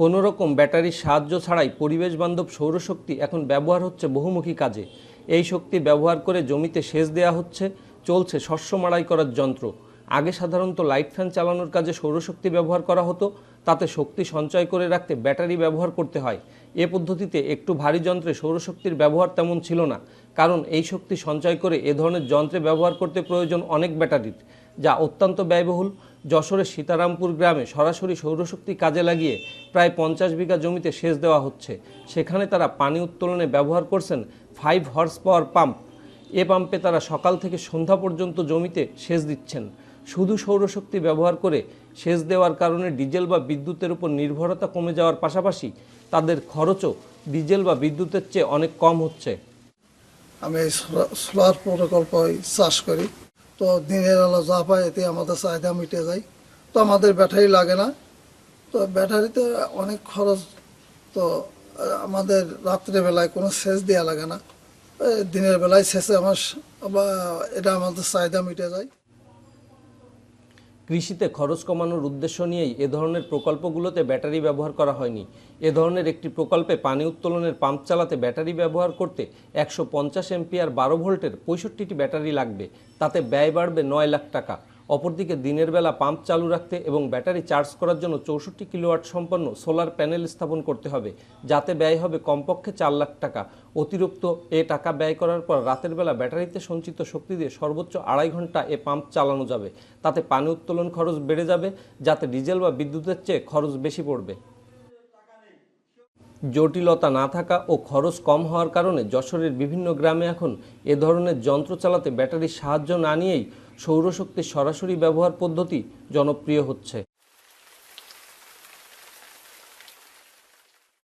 কোনো রকম ব্যাটারির সাহায্য ছাড়াই পরিবেশ বান্ধব সৌরশক্তি এখন ব্যবহার হচ্ছে বহুমুখী কাজে। এই শক্তি ব্যবহার করে জমিতে সেচ দেয়া হচ্ছে, চলছে শস্য মাড়াই করার যন্ত্র। আগে সাধারণত লাইট ফ্যান চালানোর কাজে সৌরশক্তি ব্যবহার করা হতো, তাতে শক্তি সঞ্চয় করে রাখতে ব্যাটারি ব্যবহার করতে হয়। এ পদ্ধতিতে একটু ভারী যন্ত্রে সৌরশক্তির ব্যবহার তেমন ছিল না, কারণ এই শক্তি সঞ্চয় করে এ ধরনের যন্ত্রে ব্যবহার করতে প্রয়োজন অনেক ব্যাটারির, যা অত্যন্ত ব্যয়বহুল। যশোরের সীতারামপুর গ্রামে সরাসরি সৌরশক্তি কাজে লাগিয়ে প্রায় পঞ্চাশ বিঘা জমিতে সেচ দেওয়া হচ্ছে। সেখানে তারা পানি উত্তোলনে ব্যবহার করছেন ফাইভ হর্স পাওয়ার পাম্প এ পাম্পে তারা সকাল থেকে সন্ধ্যা পর্যন্ত জমিতে সেচ দিচ্ছেন। শুধু সৌরশক্তি ব্যবহার করে সেচ দেওয়ার কারণে ডিজেল বা বিদ্যুতের উপর নির্ভরতা কমে যাওয়ার পাশাপাশি তাদের খরচও ডিজেল বা বিদ্যুতের চেয়ে অনেক কম হচ্ছে। আমি সোলার প্রকল্প চাষ করি। তো দিনের আলো যা পাই এতে আমাদের চাহিদা মিটে যায়। তো আমাদের ব্যাটারি লাগে না। তো ব্যাটারিতে অনেক খরচ তো, আমাদের রাত্রে বেলায় কোনো সেচ দেওয়া লাগে না। দিনের বেলায় সেচে আমার এটা আমাদের চাহিদা মিটে যায়। কৃষিতে খরচ কমানোর উদ্দেশ্য নিয়েই এ ধরনের প্রকল্পগুলোতে ব্যাটারি ব্যবহার করা হয়নি। এ ধরনের একটি প্রকল্পে পানি উত্তোলনের পাম্প চালাতে ব্যাটারি ব্যবহার করতে একশো পঞ্চাশ এমপিআর বারো ভোল্টের পঁয়ষট্টিটি ব্যাটারি লাগবে। তাতে ব্যয় বাড়বে নয় লাখ টাকা। অপরদিকে দিনের বেলা পাম্প চালু রাখতে এবং ব্যাটারি চার্জ করার জন্য চৌষট্টি কিলোওয়াট সম্পন্ন সোলার প্যানেল স্থাপন করতে হবে, যাতে ব্যয় হবে কমপক্ষে চার লাখ টাকা। অতিরিক্ত এ টাকা ব্যয় করার পর রাতের বেলা ব্যাটারিতে সঞ্চিত শক্তি দিয়ে সর্বোচ্চ আড়াই ঘণ্টা এ পাম্প চালানো যাবে। তাতে পানি উত্তোলন খরচ বেড়ে যাবে, যাতে ডিজেল বা বিদ্যুতের চেয়ে খরচ বেশি পড়বে। জটিলতা না থাকা ও খরচ কম হওয়ার কারণে যশোরের বিভিন্ন গ্রামে এখন এ ধরনের যন্ত্র চালাতে ব্যাটারির সাহায্য না নিয়েই সৌরশক্তির সরাসরি ব্যবহার পদ্ধতি জনপ্রিয় হচ্ছে।